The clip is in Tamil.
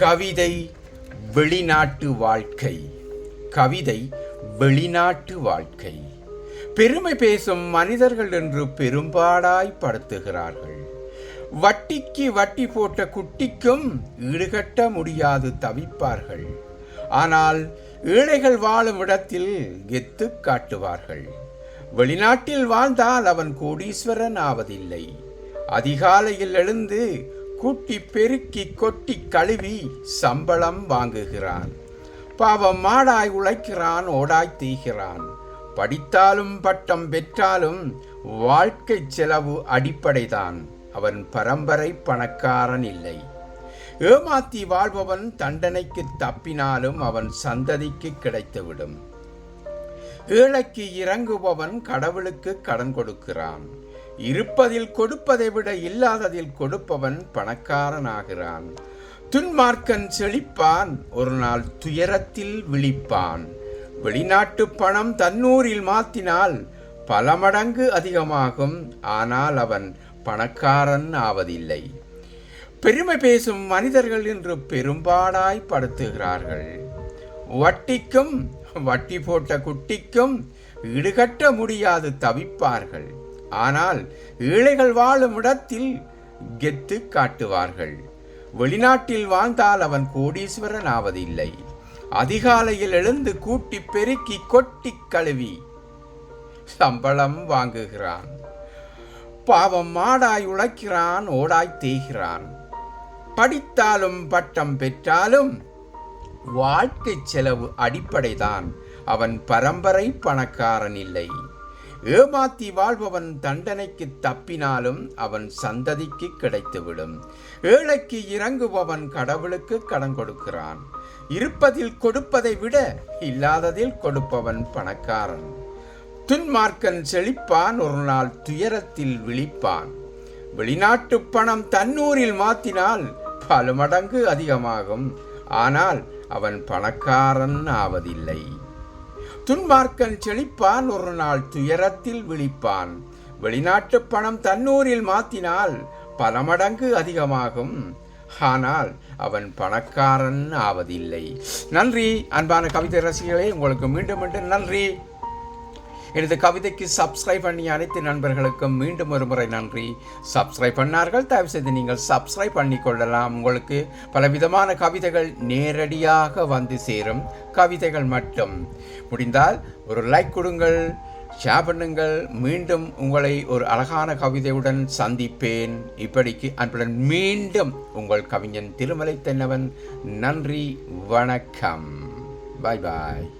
கவிதை வெளிநாட்டு வாழ்க்கை. கவிதை வெளிநாட்டு வாழ்க்கை. பெருமை பேசும் மனிதர்கள் என்று பெரும்பாடாய் படுத்துகிறார்கள். வட்டிக்கு வட்டி போட்ட குட்டிக்கும் ஈடுகட்ட முடியாது தவிப்பார்கள். ஆனால் ஏழைகள் வாழும் இடத்தில் கெத்து காட்டுவார்கள். வெளிநாட்டில் வாழ்ந்தால் அவன் கோடீஸ்வரன் ஆவதில்லை. அதிகாலையில் எழுந்து கூட்டி பெருக்கி கொட்டி கழுவி சம்பளம் வாங்குகிறான். பாவம் மாடாய் உழைக்கிறான் ஓடாய் தீகிறான். படித்தாலும் பட்டம் பெற்றாலும் வாழ்க்கை செலவு அடிப்படைதான். அவன் பரம்பரை பணக்காரன் இல்லை. ஏமாத்தி வாழ்பவன் தண்டனைக்கு தப்பினாலும் அவன் சந்ததிக்கு கிடைத்துவிடும். ஏழைக்கு இறங்குபவன் கடவுளுக்கு கடன் கொடுக்கிறான். இருப்பதில் கொடுப்பதை விட இல்லாததில் கொடுப்பவன் பணக்காரனாகிறான். துன்மார்க்கன் செழிப்பான் ஒரு நாள் துயரத்தில் விழிப்பான். வெளிநாட்டு பணம் தன்னூரில் மாத்தினால் பல மடங்கு அதிகமாகும் ஆனால் அவன் பணக்காரன் ஆவதில்லை. பெருமை பேசும் மனிதர்கள் என்று பெரும்பாடாய் படுத்துகிறார்கள். வட்டிக்கும் வட்டி போட்ட குட்டிக்கும் ஈடுகட்ட முடியாது தவிப்பார்கள். ஆனால் ஏழைகள் வாழும் இடத்தில் கெத்து காட்டுவார்கள். வெளிநாட்டில் வாழ்ந்தால் அவன் கோடீஸ்வரன் ஆவதில்லை. அதிகாலையில் எழுந்து கூட்டி பெருக்கி கொட்டி கழுவி சம்பளம் வாங்குகிறான். பாவம் மாடாய் உழைக்கிறான் ஓடாய் தேய்கிறான். படித்தாலும் பட்டம் பெற்றாலும் வாழ்க்கை செலவு அடிப்படைதான். அவன் பரம்பரை பணக்காரன் இல்லை. ஏமாத்தி வாழ்பவன் தண்டனைக்கு தப்பினாலும் அவன் சந்ததிக்கு கிடைத்துவிடும். ஏழைக்கு இறங்குபவன் கடவுளுக்கு கடன் கொடுக்கிறான். இருப்பதில் கொடுப்பதை விட இல்லாததில் கொடுப்பவன் பணக்காரன். துன்மார்க்கன் செழிப்பான் ஒரு நாள் துயரத்தில் விழிப்பான். வெளிநாட்டு பணம் தன்னூரில் மாத்தினால் பல மடங்கு அதிகமாகும். ஆனால் அவன் பணக்காரன் ஆவதில்லை. துன்மார்க்கன் செழிப்பான் ஒரு நாள் துயரத்தில் விழிப்பான். வெளிநாட்டு பணம் தன்னூரில் மாத்தினால் பல மடங்கு அதிகமாகும். ஆனால் அவன் பணக்காரன் ஆவதில்லை. நன்றி அன்பான கவிதை ரசிகர்களே உங்களுக்கு மீண்டும் மீண்டும் நன்றி. எனது கவிதைக்கு சப்ஸ்கிரைப் பண்ணிய அனைத்து நண்பர்களுக்கும் மீண்டும் ஒரு முறை நன்றி. சப்ஸ்கிரைப் பண்ணார்கள் தயவு செய்து நீங்கள் சப்ஸ்கிரைப் பண்ணிக்கொள்ளலாம் உங்களுக்கு பலவிதமான கவிதைகள் நேரடியாக வந்து சேரும். கவிதைகள் மட்டும். முடிந்தால் ஒரு லைக் கொடுங்கள் ஷேர் பண்ணுங்கள். மீண்டும் உங்களை ஒரு அழகான கவிதையுடன் சந்திப்பேன். இப்படிக்கு அன்புடன் மீண்டும் உங்கள் கவிஞன் திருமலை தென்னவன். நன்றி வணக்கம். பாய் பாய்